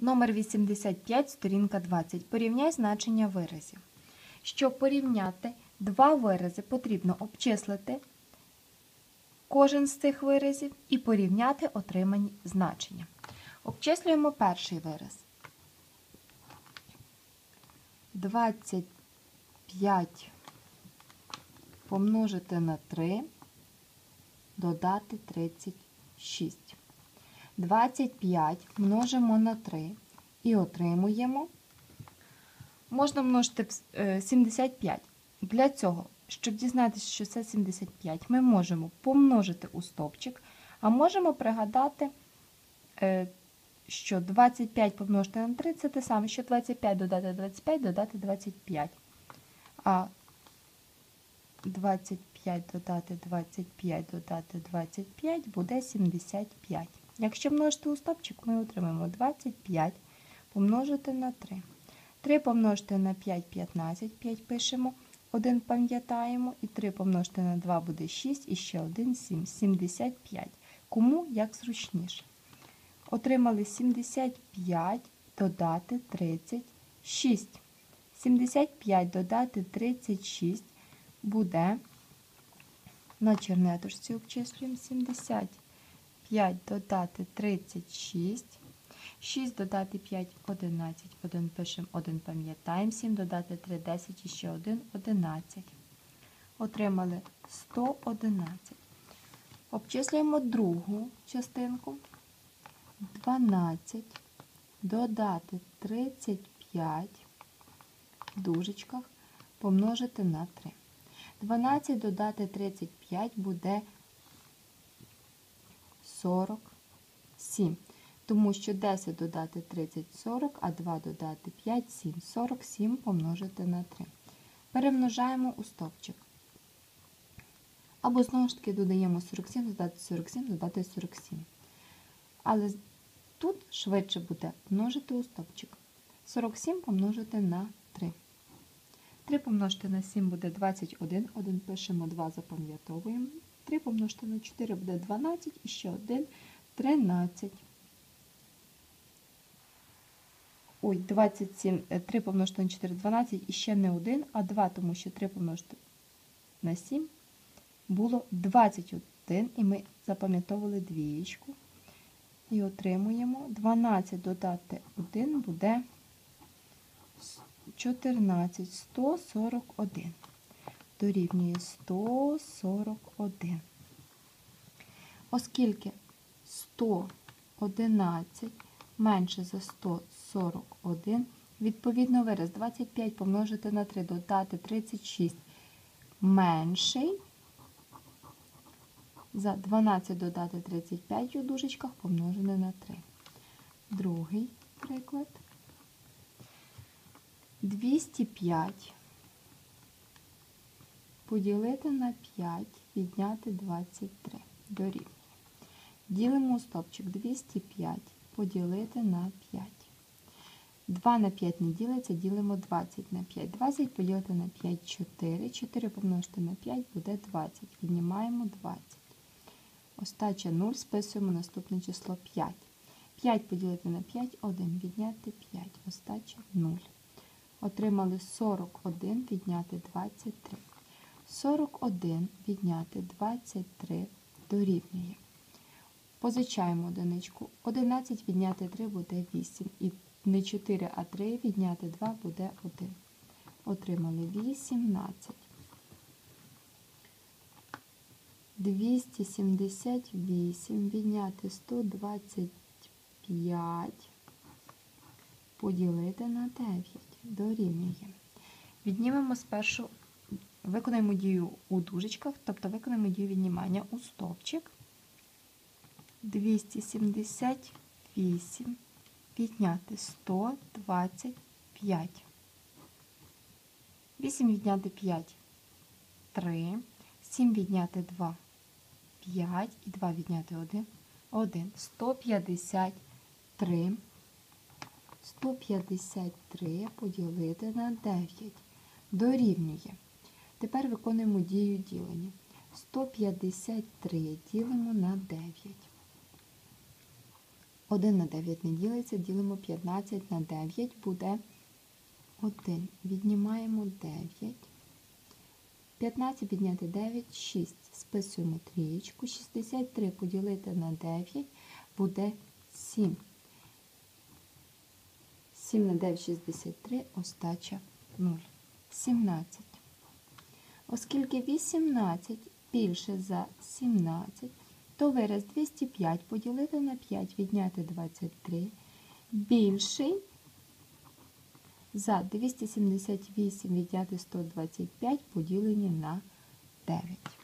Номер 85, сторінка 20. Порівняй значення виразів. Щоб порівняти два вирази, потрібно обчислити кожен з цих виразів і порівняти отримані значення. Обчислюємо перший вираз. 25 помножити на 3, додати 36. 25 множимо на 3 і отримуємо. Можна множити е, 75. Для цього, щоб дізнатися, що це 75, ми можемо помножити у стовпчик, а можемо пригадати, е, що 25 помножити на 3 це те саме, що 25 додати 25, додати 25. А 25 додати 25 додати 25 буде 75. Якщо множити у стопчик, ми отримаємо 25 помножити на 3. 3 помножити на 5 15, 5 пишемо, 1 пам'ятаємо, і 3 помножити на 2 буде 6, і ще 1 7, 75. Кому як зручніше. Отримали 75 додати 36. 75 додати 36 буде на чернетушці обчислюємо 75 додати 36. 6 додати 5 11. 1 пишемо, 1 пам'ятаємо. 7 додати 3 10 і ще 1 11. Отримали 111. Обчислюємо другу частинку. 12 додати 35 в дужечках помножити на 3. 12 додати 35 буде 47. Тому що 10 додати 30 40, а 2 додати 5 7. 47 помножити на 3. Перемножаємо у стовпчик. Або знову ж таки додаємо 47, додати 47, додати 47. Але тут швидше буде множити у стовпчик. 47 помножити на 3. 3 помножити на 7 буде 21, 1 пишемо, 2 запам'ятовуємо. 3 помножити на 4 буде 12 і ще 1 13. Ой, 27, е, 3 помножити на 4 12 і ще не 1, а 2, тому що 3 помножити на 7 було 21, і ми запам'ятовували двієчку. І отримуємо 12 додати 1 буде 14, 141. Дорівнює 141. Оскільки 111 менше за 141, відповідно вираз 25 помножити на 3, додати 36 менший. За 12 додати 35 у дужечках помножене на 3. Другий приклад. 205 поділити на 5, відняти 23. Дорівнює. Ділимо стопчик 205 поділити на 5. 2 на 5 не ділиться, ділимо 20 на 5. 20 поділити на 5 4. 4 помножити на 5 буде 20. Віднімаємо 20. Остача 0, списуємо наступне число 5. 5 поділити на 5 1. Відняти 5. Остача 0. Отримали 41 відняти 23. 41 відняти 23 дорівнює. Позичаємо одиничку. 11 відняти 3 буде 8. І не 4, а 3 відняти 2 буде 1. Отримали 18. 278 відняти 125 поділити на 9 дорівнює. Віднімемо спершу, виконаємо дію у дужечках, тобто виконаємо дію віднімання у стовпчик. 278 відняти 125. 8 відняти 5 3. 7 відняти 2 5 і 2 відняти 1 1. 153. 153 поділити на 9 дорівнює. Тепер виконуємо дію ділення. 153 ділимо на 9. 1 на 9 не ділиться, ділимо 15 на 9, буде 1. Віднімаємо 9. 15 підняти 9, 6. Списуємо трієчку. 63 поділити на 9 буде 7. 7 на 9, 63, остача 0. 17. Оскільки 18 більше за 17, то вираз 205 поділити на 5, відняти 23, більший за 278 відняти 125 поділені на 9.